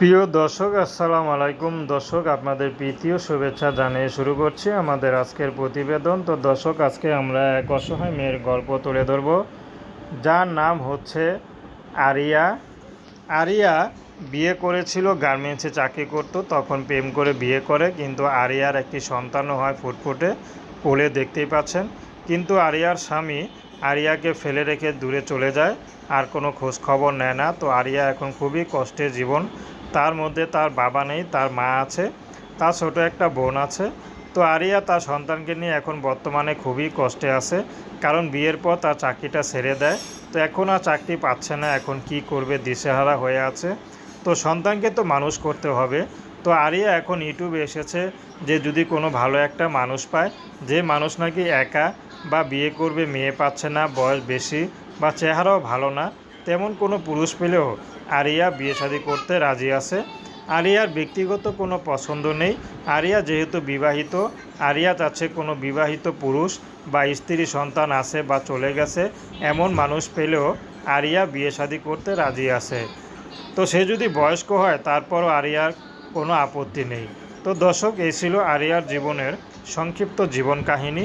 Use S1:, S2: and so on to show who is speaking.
S1: প্রিয় দর্শক, আসসালামু আলাইকুম। দর্শক, আপনাদের প্রীতি শুভেচ্ছা জানিয়ে শুরু করছি আমাদের আজকের প্রতিবেদন। তো দর্শক, আজকে আমরা এক অসহায় মেয়ের গল্প তুলে ধরব। যার নাম হচ্ছে আরিয়া। আরিয়া বিয়ে করেছিল, গার্মেন্টসে চাকরি করত, তখন প্রেম করে বিয়ে করে, কিন্তু আরিয়ার একটি সন্তানও হয় ফুটফুটে, কোলে দেখতেই পাচ্ছেন। কিন্তু আরিয়ার স্বামী আরিয়াকে ফেলে রেখে দূরে চলে যায়, আর কোনো খোঁজ খবর নেয় না। তো আরিয়া এখন খুবই কষ্টের জীবন। তার মধ্যে তার বাবা নেই, তার মা আছে, তার ছোট একটা বোন আছে। তো আরিয়া তার সন্তানকে নিয়ে এখন বর্তমানে খুবই কষ্টে আছে, কারণ বিয়ের পর তার চাকরিটা ছেড়ে দেয়। তো এখন আর চাকরি পাচ্ছে না, এখন কি করবে, দিশেহারা হয়ে আছে। তো সন্তানকে তো মানুষ করতে হবে। তো আরিয়া এখন ইউটিউবে এসেছে যে যদি কোনো ভালো একটা মানুষ পায়, যে মানুষ নাকি একা বা বিয়ে করবে, মেয়ে পাচ্ছে না, বয়স বেশি বা চেহারাও ভালো না, তেমন কোনো পুরুষ পেলেও আরিয়া বিয়ে শাদী করতে রাজি আছে। আরিয়ার ব্যক্তিগত কোনো পছন্দ নেই। আরিয়া যেহেতু বিবাহিত, আরিয়া চাচ্ছে কোনো বিবাহিত পুরুষ বা স্ত্রী সন্তান আছে বা চলে গেছে, এমন মানুষ পেলেও আরিয়া বিয়ে শাদী করতে রাজি আছে। তো সে যদি বয়স্ক হয়, তারপরও আরিয়ার কোনো আপত্তি নেই। তো দর্শক, এই ছিল আরিয়ার জীবনের সংক্ষিপ্ত জীবন কাহিনী।